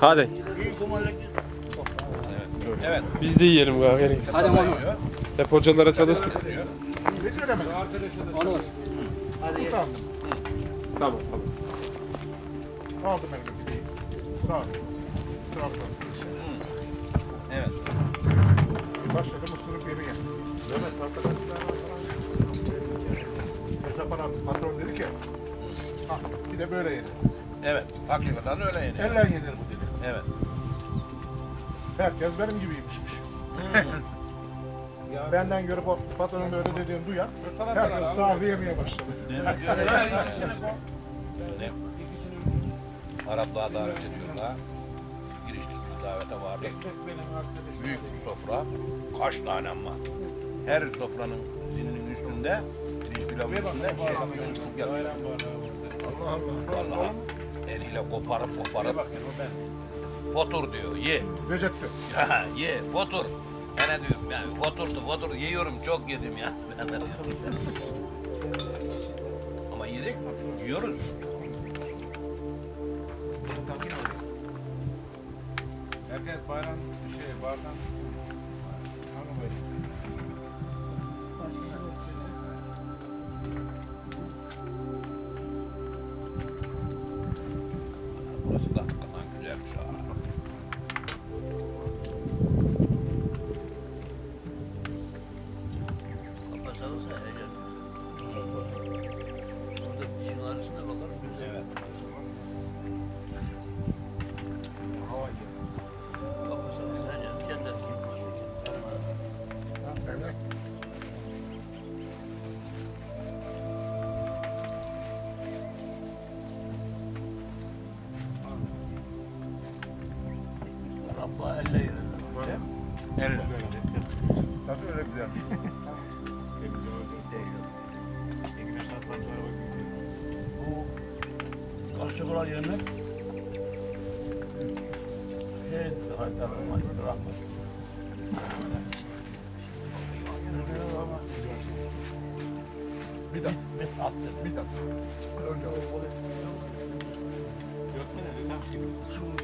Hadi. Evet. Biz de yiyelim kahverengi. Hadi ama Hep hocalara çalıştık. olur. Tamam tamam. Aldım elime bir değil. Sağ ol. Trabzon. Evet. Başladım ısırıp geri gel. Mehmet Hesap adam patron dedi ki ah bir de böyle yenir. Evet. Hakikaten öyle yani. Eller yenir bu dedi. Evet. Herkes benim gibiymişmiş. Benden görüp o patronun öyle dediğini duyan herkes sahne yemeye başladı. Ne? Araplığa davet ediyorlar. Giriştik bir davete vardık. Büyük bir sofra. Kaç tane ama. Her sofranın zininin üstünde pirinç pilavın üstünde şey, Yusuf geliyor. Allah Allah. Vallahi eliyle koparıp koparıp Fotur diyor ye. Recep'ti. Ya ye fotur. Ben ne diyorum yani foturdu fotur yiyorum çok yedim ya. Ben de diyorum. Ama yedik yiyoruz. Herkes bayram şey bardan Burası da hakikaten Karşı olan yemek şey hatta rahmet. Bir dakika. Bir dakika. Önce elinden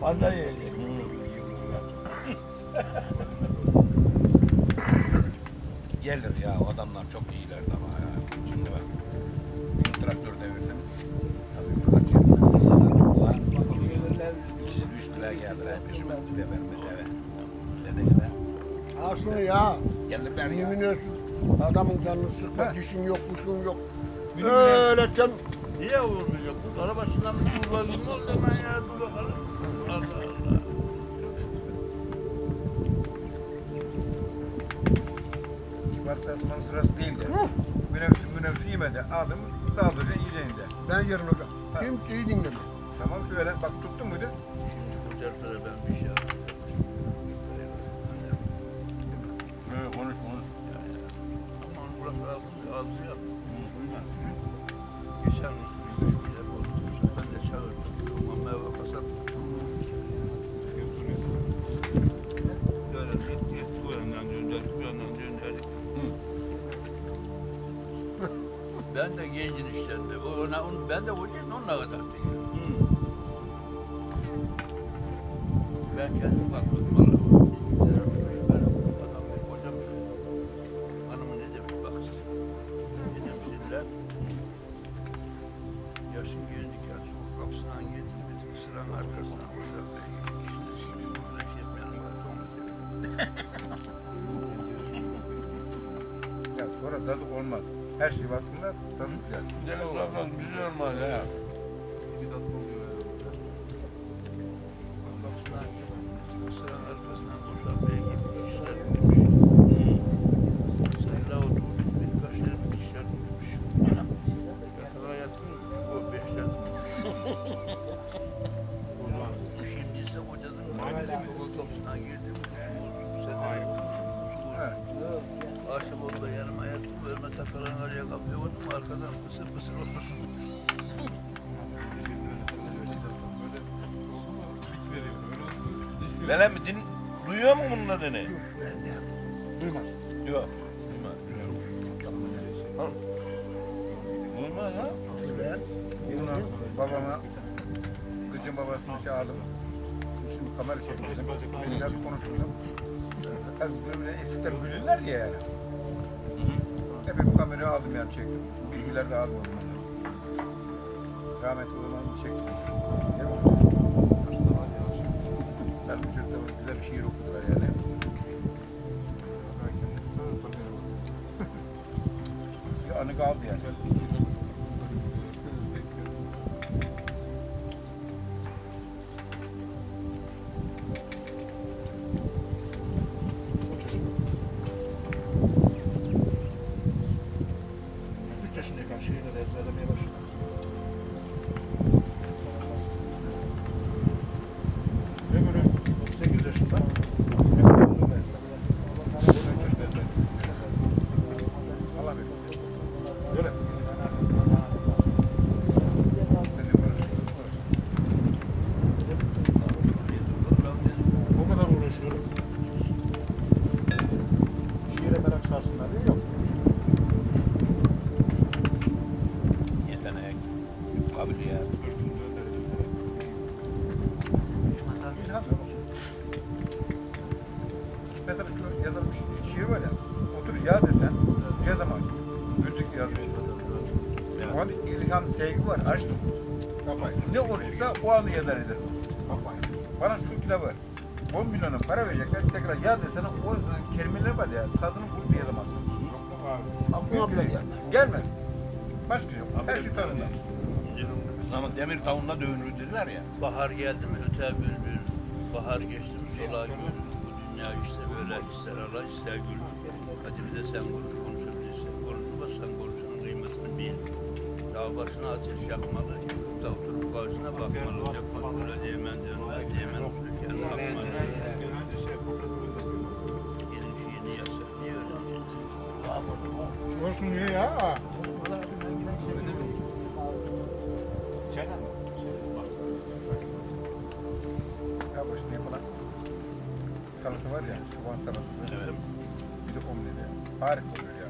Fazla yiyecek. Gelir ya o adamlar çok iyiler ama ya. Şimdi bak. Bir traktör devirdim. Tabii birkaç yıl insanlar çok var. İkisi düştüler geldiler. Peşime tübe vermedi eve. Dede gide. Al şunu ya. Gelirler ya. Yemin olsun. Adamın canını sıkma, dişin yok, kuşun yok. Öyle sen Niye vurmayacak? Bu arabasından bir vurmadım mı? Hemen ya dur bakalım. Çıkartma sırası değil de. Münevsin münevsin yemedi. Aldım daldıracaksın yiyeceksin de. ben yarın hocam. Kimseyi dinleme. Tamam şöyle bak tuttun muydu? Dertlere ben bir şey yapayım. Böyle konuş konuş. Aman bırak ağzını ağzı yap. Geçen Ben de gencin işlerinde. Ona, onu, ben de hocayım onunla kadar değil. Ben kendim bakmadım valla. Ben adam. Hanımın ne demek bak. Dedim sinirler. Yaşın geldik ya. Kapısından. Bir sıranın arkasından koşarak ben. İşte şimdi burada şey dedim. Ya sonra tadı olmaz. Her şey vaktinde tadı güzel. Güzel olmaz. Güzel olmaz ya. Arkadan pısır pısır osursun. Lele mi din duyuyor mu bunun adını? Duymaz. Yok. Duyma ya. Ben Bunu babama, kızın babasını çağırdım. Şimdi kamera çektim. Ben biraz konuştum. Tabii eskiden gülürler ya yani. Hep bir kamerayı aldım yani çektim. Bilgiler de aldım ondan. Rahmetli olan çektim. Değil mi? Ben bu çocuklar güzel bir şiir okudular yani. Bir anı kaldı yani. Sarsınlar diye yok. Yetenek, kabiliyet. Mesela şu yazılmış şiir var ya, otur ya desen, yazamaz. Müzik yazmış. O an ilham, sevgi var, aşk. Ne olursa o anı yazar eder. Bana şu kitabı 10 milyona para verecekler, tekrar yaz desene o kelimeler var ya, tadını bulup yazamazsın. aklıma bile gelmez. Gelmez. Başka şey yok. Her şey tadında. Zaman demir tavuğunda dövünür dediler ya. Bahar geldi mi öter bülbül. Bahar geçti mi sola gül. Bu dünya işte böyle ister ala ister gül. Hadi bir de sen konuş konuşabilirsen. Konuşmazsan konuşanın kıymetini bil. Dağ başına ateş yakmalı. Yurtta oturup karşısına bakmalı. Yapmaz böyle değmen dönme. Değmen usulü Olsun niye ya? Ya başında yapılan salata var ya, soğan salatası. Evet. Bir de omleti. Harika oluyor ya.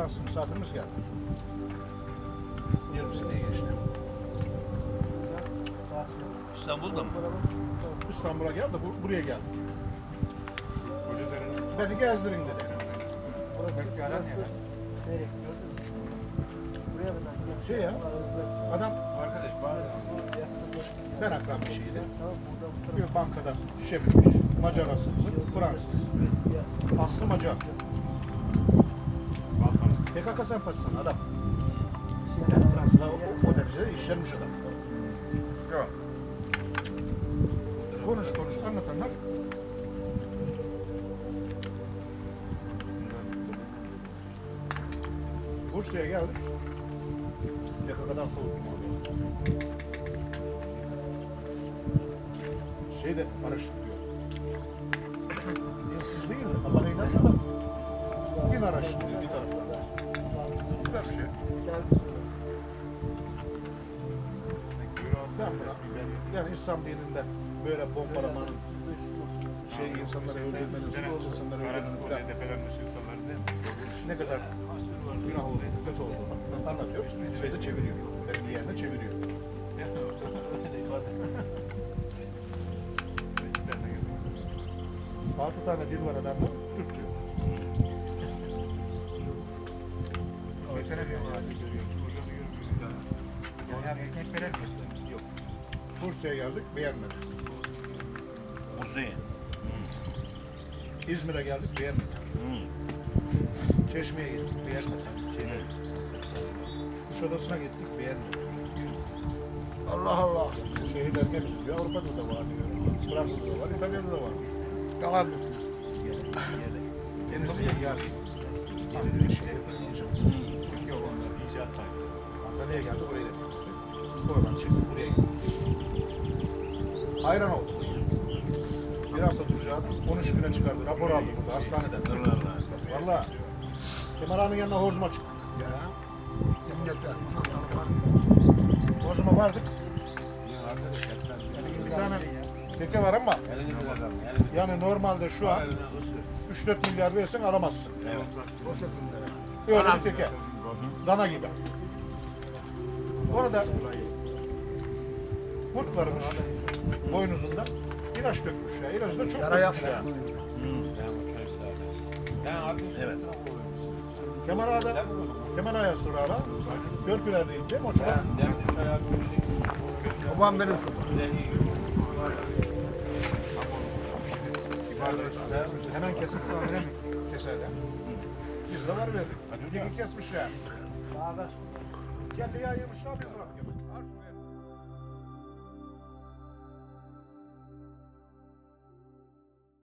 Fransız misafirimiz geldi. 20 seneye geçti. İstanbul'da mı? İstanbul'a geldi, bu, buraya geldi. Beni gezdirin dedi. Şey ya, adam ben akran bir şeydi. Bir bankada şefmiş, Macar asıllı, Fransız. Aslı Macar. PKK sempatizanı adam. Yani Fransızlar o, o, derecede işlenmiş adam. Yok. Konuş konuş anlat anlat. Bursa'ya geldik. PKK'dan soğudum orada. Şeyde paraşüt diyor. Dinsіз değil de Allah'a inanmadan. Din araştı diyor bir taraftan. Yani İslam dininde böyle bombalamanın şey insanları öldürmenin, suçsuz insanları öldürmenin ne kadar günah olduğunu, kötü olduğunu anlatıyor. Şeyde çeviriyor. Belli yerine çeviriyor. Altı tane dil var adamda. Türkçe. Bursa'ya geldik, beğenmedik. Hüseyin. İzmir'e geldik, beğenmedik. Hı. Çeşme'ye gittik, beğenmedik. Şeyde, Kuşadası'na gittik, beğenmedik. Allah Allah. Şehir şeyler geliyor diyor. Avrupa'da da var diyor. Fransa'da var, İtalya'da da var. Yalan. Denizli'ye geldi. Antalya'ya geldi, buraya geldi. Oradan çıktı, buraya gitti. Hayran oldu. Bir hafta duracağını 13 güne çıkardı. Rapor aldı burada hastaneden. Valla. Kemal Ağa'nın yanına horzuma çıktı. Ya. Yemin ederim. Horzuma vardık. Bir tane teke var ama yani normalde şu an 3-4 milyar versen alamazsın. Şekilde. Öyle bir teke. Dana gibi. Orada kurt varmış boynuzunda. İlaç dökmüş ya. İlacı da çok Yara dökmüş yapma. ya. Evet. Kemal Ağa'da Kemal Ağa'ya sonra ara. Körpüler değil değil mi o çok? Babam benim çocuğum. Hemen kesip sonra keserler. Biz de var verdik. Diki kesmiş ya. Ayırmışlar biz bıraktık. Al şuraya.